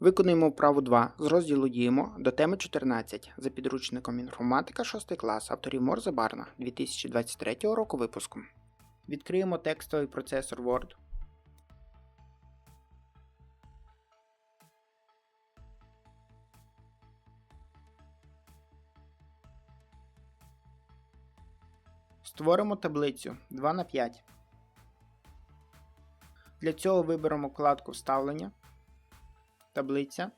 Виконуємо вправу 2 з розділу Діємо до теми 14 за підручником інформатика 6 клас авторів Морзе Барна 2023 року випуску. Відкриємо текстовий процесор Word. Створимо таблицю 2 на 5. Для цього виберемо вкладку Вставлення, таблиця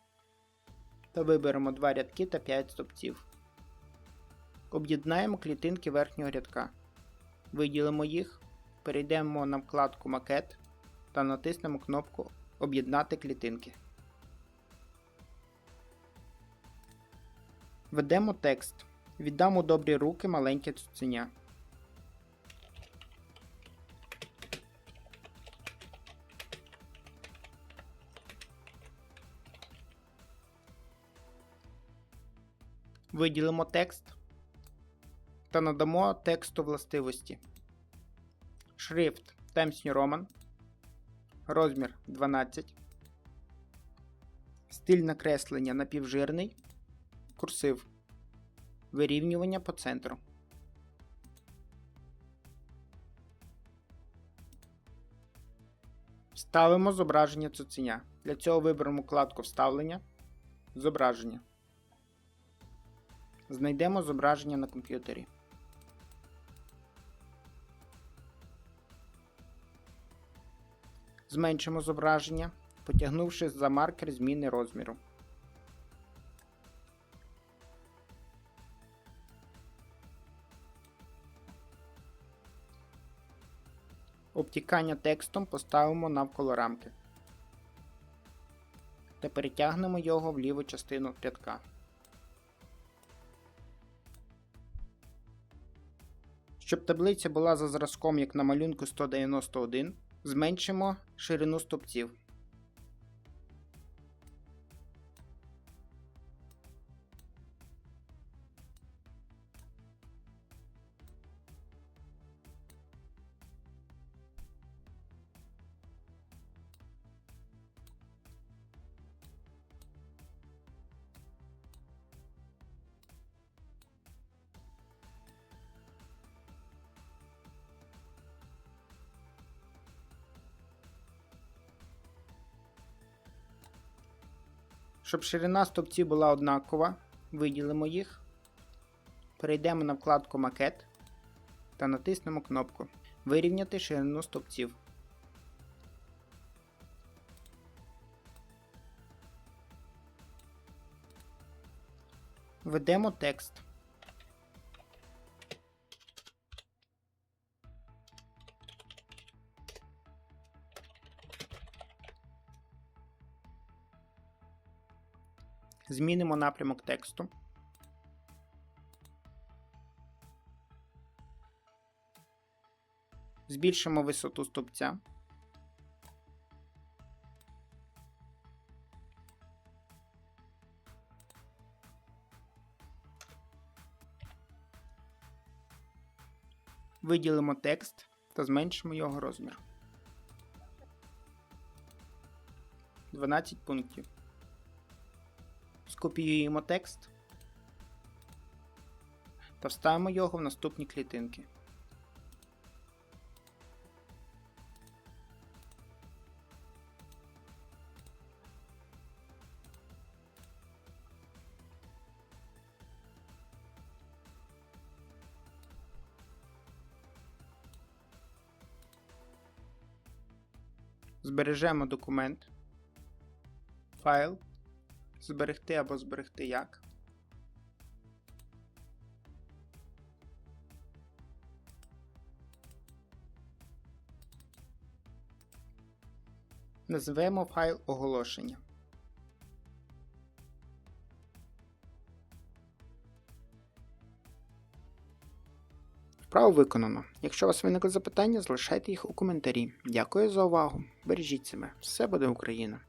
та виберемо два рядки та 5 стовпців. Об'єднаємо клітинки верхнього рядка. Виділимо їх, перейдемо на вкладку Макет та натиснемо кнопку Об'єднати клітинки. Введемо текст. Віддам у добрі руки маленьке цуценя. Виділимо текст та надамо тексту властивості. Шрифт Times New Roman. Розмір 12. Стиль накреслення напівжирний. Курсив. Вирівнювання по центру. Вставимо зображення цуценя. Для цього виберемо вкладку Вставлення. Зображення. Знайдемо зображення на комп'ютері. Зменшимо зображення, потягнувши за маркер зміни розміру. Обтікання текстом поставимо навколо рамки та перетягнемо його в ліву частину рядка. Щоб таблиця була за зразком, як на малюнку 191, зменшимо ширину стовпців. Щоб ширина стовпців була однакова, виділимо їх, перейдемо на вкладку Макет та натиснемо кнопку Вирівняти ширину стовпців. Введемо текст. Змінимо напрямок тексту. Збільшимо висоту стовпця. Виділимо текст та зменшимо його розмір. 12 пунктів. Скопіюємо текст. Та вставимо його в наступні клітинки. Збережемо документ, файл зберегти або зберегти як. Назвемо файл оголошення. Вправо виконано. Якщо у вас виникли запитання, залишайте їх у коментарі. Дякую за увагу. Бережіть себе. Все буде Україна!